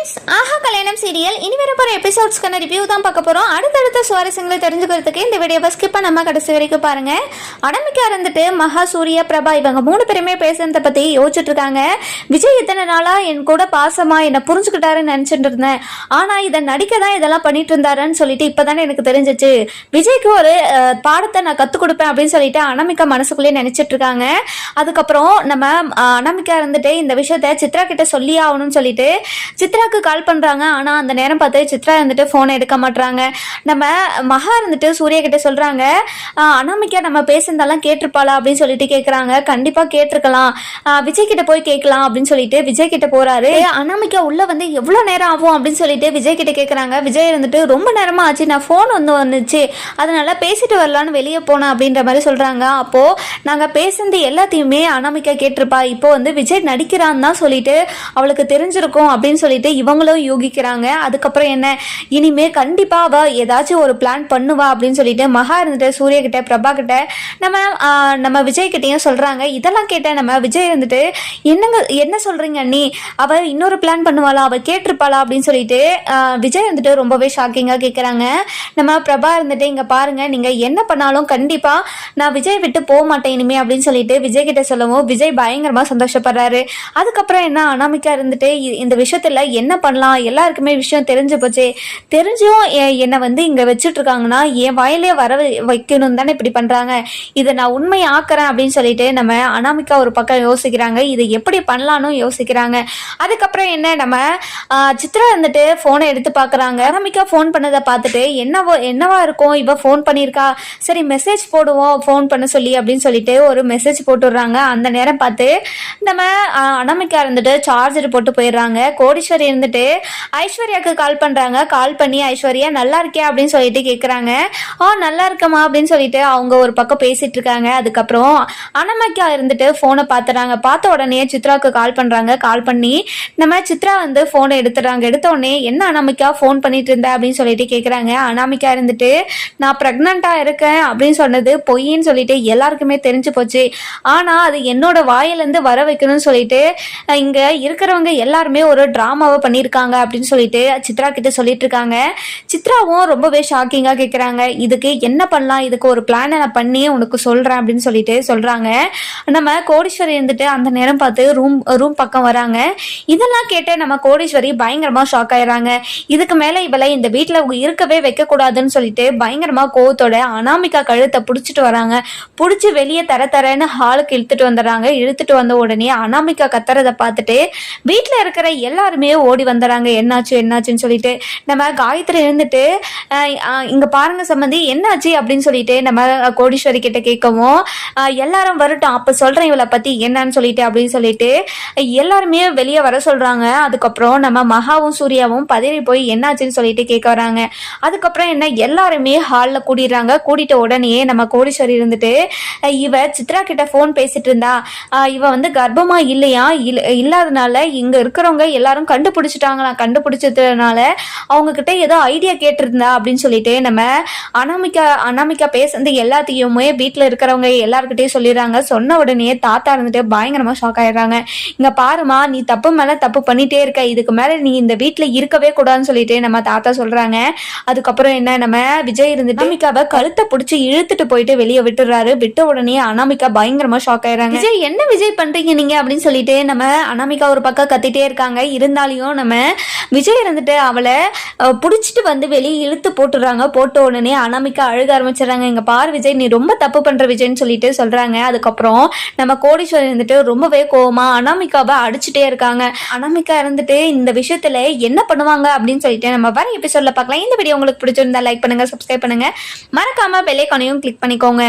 Friends ஆஹா கல்யாணம் serial இனி வர போகிற எபிசோட்ஸ்க்கான ரிவ்யூ தான் பார்க்க போகிறோம் அடுத்தடுத்த சுவாரஸ்யங்களை தெரிஞ்சுக்கிறதுக்கு இந்த வீடியோவை ஸ்கிப்பாக நம்ம கடைசி வரைக்கும் பாருங்க. அனமிக்கா இருந்துட்டு மகா சூர்யா பிரபா இவங்க மூணு பேருமே பேசுறத பற்றி யோசிச்சுட்டு இருக்காங்க. விஜய் இத்தனை நாளாக என் கூட பாசமாக என்னை புரிஞ்சுக்கிட்டாருன்னு நினச்சிட்டு இருந்தேன். ஆனால் இதை நடிக்க தான் இதெல்லாம் பண்ணிட்டு இருந்தாருன்னு சொல்லிட்டு இப்போதானே எனக்கு தெரிஞ்சிச்சு. விஜய்க்கு ஒரு பாடத்தை நான் கற்றுக் கொடுப்பேன் அப்படின்னு சொல்லிட்டு அனமிகா மனசுக்குள்ளேயே நினச்சிட்டு இருக்காங்க. அதுக்கப்புறம் நம்ம அனமிக்கா அனாமிகா இருந்துட்டு இந்த விஷயத்த சித்ரா கிட்ட சொல்லி ஆகணும்னு சொல்லிட்டு சித்ரா சித்ராக்கு கால் பண்ணுறாங்க ஆனால் அந்த நேரம் பார்த்து சித்ரா இருந்துட்டு ஃபோனை எடுக்க மாட்றாங்க. நம்ம மகா இருந்துட்டு சூர்யா கிட்ட சொல்கிறாங்க அனாமிக்கா நம்ம பேசுனதெல்லாம் கேட்டிருப்பாளா? அப்படின்னு சொல்லிட்டு கேட்குறாங்க கண்டிப்பாக கேட்டிருக்கலாம். விஜய் கிட்ட போய் கேட்கலாம் அப்படின்னு சொல்லிட்டு விஜய் கிட்ட போகிறாரு அனாமிக்கா உள்ளே வந்து எவ்வளோ நேரம் ஆகும் அப்படின்னு சொல்லிட்டு விஜய் கிட்ட கேட்குறாங்க விஜய் இருந்துட்டு ரொம்ப நேரமாக ஆச்சு நான் ஃபோன் வந்து வந்துச்சு. அதனால பேசிட்டு வரலான்னு வெளியே போனேன் அப்படின்ற மாதிரி சொல்கிறாங்க அப்போது நாங்கள் பேசுனது எல்லாத்தையுமே அனாமிக்கா கேட்டிருப்பா. இப்போ வந்து விஜய் நடிக்கிறான்னு தான் சொல்லிட்டு அவளுக்கு தெரிஞ்சிருக்கும் அப்படின்னு சொல்லிட்டு இவங்களும் யூகிக்கிறாங்க. அதுக்கப்புறம் என்ன? இனிமே கண்டிப்பா அவ ஏதாச்சும் ஒரு பிளான் பண்ணுவா அப்படின்னு சொல்லிட்டு மகா இருந்துட்டு சூரிய கிட்ட பிரபா கிட்ட நம்ம நம்ம விஜய் கிட்டயும் சொல்றாங்க. இதெல்லாம் கேட்ட நம்ம விஜய் இருந்துட்டு என்னங்க என்ன சொல்றீங்க அண்ணி? அவ இன்னொரு பிளான் பண்ணுவாளா? அவ கேட்டிருப்பாளா? அப்படின்னு சொல்லிட்டு விஜய் வந்துட்டு ரொம்பவே ஷாக்கிங்கா கேட்குறாங்க நம்ம பிரபா இருந்துட்டு இங்க பாருங்க நீங்க என்ன பண்ணாலும் கண்டிப்பா நான் விஜய் விட்டு போக மாட்டேன் இனிமே. அப்படின்னு சொல்லிட்டு விஜய் கிட்ட சொல்லவும் விஜய் பயங்கரமா சந்தோஷப்படுறாரு. அதுக்கப்புறம் என்ன அனாமிக்கா இருந்துட்டு இந்த விஷயத்துல என்ன என்ன பண்ணலாம்? எல்லாருக்குமே விஷயம் தெரிஞ்சு போச்சு. தெரிஞ்சும் எ- என்னை வந்து இங்கே வச்சுட்ருக்காங்கன்னா என் வாயிலே வர வை- வைக்கணும் தானே இப்படி பண்ணுறாங்க இதை நான் உண்மை ஆக்கிறேன் அப்படின்னு சொல்லிட்டு நம்ம அனாமிக்கா ஒரு பக்கம் யோசிக்கிறாங்க. இதை எப்படி பண்ணலான்னு யோசிக்கிறாங்க. அதுக்கப்புறம் என்ன? நம்ம சித்ரா வந்துட்டு ஃபோனை எடுத்து பார்க்குறாங்க அனாமிக்கா ஃபோன் பண்ணதை பார்த்துட்டு என்னவோ என்னவா இருக்கும்? இவ ஃபோன் பண்ணியிருக்கா. சரி மெசேஜ் போடுவோம் ஃபோன் பண்ண சொல்லி அப்படின்னு சொல்லிட்டு ஒரு மெசேஜ் போட்டுடுறாங்க. அந்த நேரம் பார்த்து நம்ம அனாமிக்கா இருந்துட்டு சார்ஜர் போட்டு போயிடுறாங்க. கோடீஸ்வரி இருந்துட்டு ஐஸ்வர்யாவுக்கு கால் பண்ணுறாங்க கால் பண்ணி ஐஸ்வர்யா நல்லா இருக்கியா அப்படின்னு சொல்லிட்டு கேட்குறாங்க ஆ நல்லா இருக்கமா அப்படின்னு சொல்லிட்டு அவங்க ஒரு பக்கம் பேசிட்டு இருக்காங்க. அதுக்கப்புறம் அனமிகா இருந்துட்டு ஃபோனை பார்த்துறாங்க பார்த்த உடனே சித்ராவுக்கு கால் பண்ணுறாங்க கால் பண்ணி நம்ம சித்ரா வந்து ஃபோனை எடுத்துறாங்க எடுத்த உடனே என்ன அனாமிகா ஃபோன் பண்ணிட்டு இருந்த? அப்படின்னு சொல்லிட்டு கேட்குறாங்க அனாமிக்கா இருந்துட்டு நான் ப்ரெக்னெண்ட்டாக இருக்கேன் அப்படின்னு சொன்னது பொய்ன்னு சொல்லிட்டு எல்லாருக்குமே தெரிஞ்சு போச்சு. ஆனால் அது என்னோட வாயிலேருந்து வர வைக்கணும்னு சொல்லிட்டு இங்கே இருக்கிறவங்க எல்லாருமே ஒரு ட்ராமாவை பண்ணியிருக்காங்க அப்படின்னு சொல்லிட்டு சித்ரா கிட்ட சொல்லிட்டு இருக்காங்க சித்ராவும் ரொம்பவே ஷாக்கிங்காக கேட்குறாங்க இதுக்கு என்ன பண்ணலாம்? இதுக்கு ஒரு பிளானை நான் பண்ணி உனக்கு சொல்கிறேன் அப்படின்னு சொல்லிட்டு சொல்கிறாங்க நம்ம கோடீஸ்வரி இருந்துட்டு அந்த நேரம் பார்த்து ரூம் ரூம் பக்கம் வராங்க. இதெல்லாம் கேட்டு நம்ம கோடீஸ்வரி பயங்கரமாக ஷாக் ஆயிடுறாங்க. இதுக்கு மேலே இவளை இந்த வீட்டில் இருக்கவே வைக்கக்கூடாதுன்னு சொல்லிட்டு பயங்கரமாக கோவத்தோட அனாமிகா கழுத்தை பிடிச்சிட்டு வராங்க. பிடிச்சி வெளியே தர தரன்னு ஹாலுக்கு இழுத்துட்டு வந்துடுறாங்க. இழுத்துட்டு வந்த உடனே அனாமிகா கத்துறதை பார்த்துட்டு வீட்டில் இருக்கிற எல்லாருமே ஓடி வந்துடுறாங்க என்னாச்சு என்னாச்சுன்னு சொல்லிட்டு நம்ம காயத்ரி இருந்துட்டு இங்க பாருங்க சம்மந்தி என்னாச்சு அப்படின்னு சொல்லிட்டு நம்ம கோடீஸ்வரி கிட்ட கேட்கவும் எல்லாரும் வரட்டும் அப்ப சொல்றேன் இவளை பத்தி என்னன்னு சொல்லிட்டு அப்படின்னு சொல்லிட்டு எல்லாருமே வெளியே வர சொல்றாங்க. அதுக்கப்புறம் நம்ம மகாவும் சூர்யாவும் பதறி போய் என்னாச்சுன்னு சொல்லிட்டு கேட்க வராங்க. அதுக்கப்புறம் என்ன எல்லாருமே ஹாலில் கூடிடுறாங்க. கூட்டிட்ட உடனே நம்ம கோடீஸ்வரி இருந்துட்டு இவ சித்ரா கிட்ட ஃபோன் பேசிட்டு இருந்தா இவ வந்து கர்ப்பமா இல்லையா? இல்லாதனால இங்க இருக்கிறவங்க எல்லாரும் கண்டுபிடிச்சிட்டாங்களாம். கண்டுபிடிச்சதுனால அவங்க கிட்ட ஏதோ ஐடியா கேட்டிருந்தா அப்படின்னு சொல்லிட்டு நம்ம அனாமிகா அனாமிகா பேசுறது எல்லாத்தையுமே வீட்டில் இருக்கிறவங்க எல்லாருக்கிட்டையும் சொல்லிடுறாங்க. சொன்ன உடனே தாத்தா இருந்துட்டு பயங்கரமா ஷாக் ஆயிடுறாங்க. இங்க பாருமா நீ தப்பு மேல தப்பு பண்ணிட்டே இருக்க. இதுக்கு மேல நீ இந்த வீட்டில் இருக்கவே கூடாதுன்னு சொல்லிட்டு நம்ம தாத்தா சொல்றாங்க. அதுக்கப்புறம் என்ன நம்ம விஜய் இருந்துட்டு அனாமிகாவை கழுத்தை பிடிச்சி இழுத்துட்டு போயிட்டு வெளியே விட்டுறாரு விட்ட உடனே அனாமிகா பயங்கரமா ஷாக் ஆயிடுறாங்க. விஜய் என்ன விஜய் பண்றீங்க நீங்க? அப்படின்னு சொல்லிட்டு நம்ம அனாமிகா ஒரு பக்கம் கத்திட்டே இருக்காங்க. இருந்தாலையும் நம்ம விஜய் இருந்துட்டு அவளை பிடிச்சிட்டு வந்து வெளியே இழுத்து போட்டுடுறாங்க போட்ட உடனே அனாமிக்கா அழுக ஆரம்பிச்சிடுறாங்க. இங்க பார் விஜய் நீ ரொம்ப தப்பு பண்ணுற விஜய்னு சொல்லிட்டு சொல்கிறாங்க அதுக்கப்புறம் நம்ம கோடீஸ்வரர் இருந்துட்டு ரொம்பவே கோவமா அனாமிகாவை அடிச்சுட்டே இருக்காங்க. அனாமிகா இருந்துட்டு இந்த விஷயத்தில் என்ன பண்ணுவாங்க அப்படின்னு சொல்லிட்டு நம்ம வர எபிசோடில் பார்க்கலாம். இந்த வீடியோ உங்களுக்கு பிடிச்சிருந்தா லைக் பண்ணுங்கள் சப்ஸ்கிரைப் பண்ணுங்கள் மறக்காமல் பெல்லைக்கானையும் கிளிக் பண்ணிக்கோங்க.